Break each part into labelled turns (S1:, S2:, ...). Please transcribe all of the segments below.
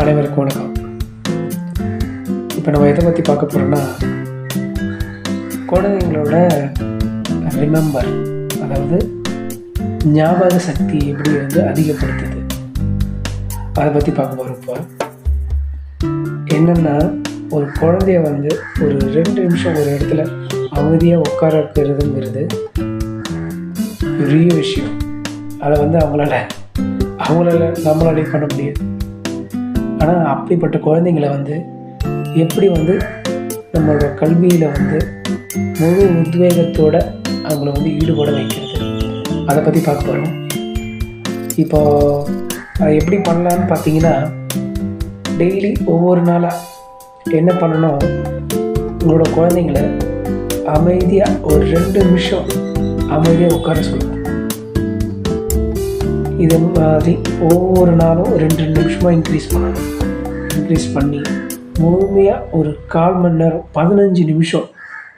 S1: அனைவருக்கும் வணக்கம். இப்போ நம்ம எதை பற்றி பார்க்க போகிறோம்னா குழந்தைங்களோட ரிமெம்பர் அதாவது ஞாபக சக்தி எப்படி வந்து அதிகப்படுத்துது? அதை பற்றி பார்க்க போகிறோம் இப்போ. என்னென்னா ஒரு குழந்தைய வந்து ஒரு ரெண்டு நிமிஷம் ஒரு இடத்துல அமைதியாக உட்கார வைக்கிறதுங்கிறது பெரிய விஷயம். அதை வந்து அவங்களால அவங்களால நம்மளாலே பண்ண முடியாது. ஆனால் அப்படிப்பட்ட குழந்தைங்கள வந்து எப்படி வந்து நம்மளோட கல்வியில் வந்து முழு உத்வேகத்தோடு அவங்கள வந்து ஈடுபட வைக்கிறது? அதை பற்றி பார்க்க போகிறோம் இப்போ அதை எப்படி பண்ணலான்னு பார்த்தீங்கன்னா டெய்லி ஒவ்வொரு நாளாக என்ன பண்ணணும்? உங்களோட குழந்தைங்கள அமைதியாக ஒரு ரெண்டு நிமிஷம் அமைதியாக உட்கார சொல்லணும் இது மாதிரி ஒவ்வொரு நாளும் ரெண்டு நிமிஷமாக இன்க்ரீஸ் பண்ணணும். இன்க்ரீஸ் பண்ணி முழுமையாக ஒரு கால் மணி நேரம் பதினஞ்சு நிமிஷம்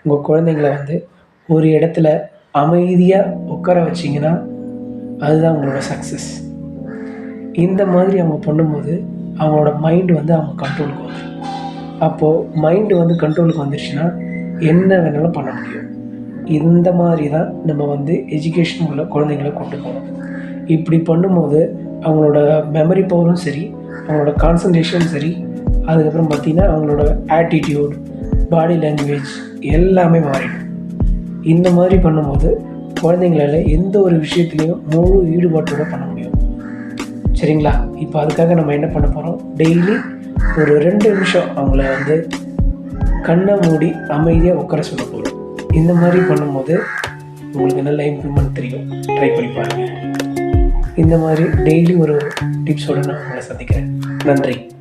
S1: உங்கள் குழந்தைங்கள வந்து ஒரு இடத்துல அமைதியாக உட்கார வச்சிங்கன்னா அதுதான் உங்களோட சக்ஸஸ் இந்த மாதிரி அவங்க பண்ணும்போது அவங்களோட மைண்டு வந்து அவங்க கண்ட்ரோலுக்கு வந்துடும் அப்போது மைண்டு வந்து கண்ட்ரோலுக்கு வந்துருச்சுன்னா என்ன வேணாலும் பண்ண முடியும். இந்த மாதிரி தான் நம்ம வந்து எஜுகேஷன் உள்ள குழந்தைங்கள கொண்டு போகணும். இப்படி பண்ணும்போது அவங்களோட மெமரி பவரும் சரி அவங்களோட கான்சன்ட்ரேஷனும் சரி அதுக்கப்புறம் பார்த்திங்கன்னா அவங்களோட ஆட்டிடியூட் பாடி லாங்குவேஜ் எல்லாமே மாறிடும். இந்த மாதிரி பண்ணும்போது குழந்தைங்களால எந்த ஒரு விஷயத்துலையும் முழு ஈடுபாட்டோடு பண்ண முடியும். சரிங்களா? இப்போ அதுக்காக நம்ம என்ன பண்ண போகிறோம் டெய்லி ஒரு ரெண்டு நிமிஷம் அவங்கள வந்து கண்ணை மூடி அமைதியாக உட்கார சொல்ல போகிறோம் இந்த மாதிரி பண்ணும்போது உங்களுக்கு நல்ல இம்ப்ரூவ்மெண்ட் தெரியும். ட்ரை பண்ணி பாருங்கள் இந்த மாதிரி டெய்லி ஒரு டிப்ஸோடு நான் உங்களை சந்திக்கிறேன். நன்றி.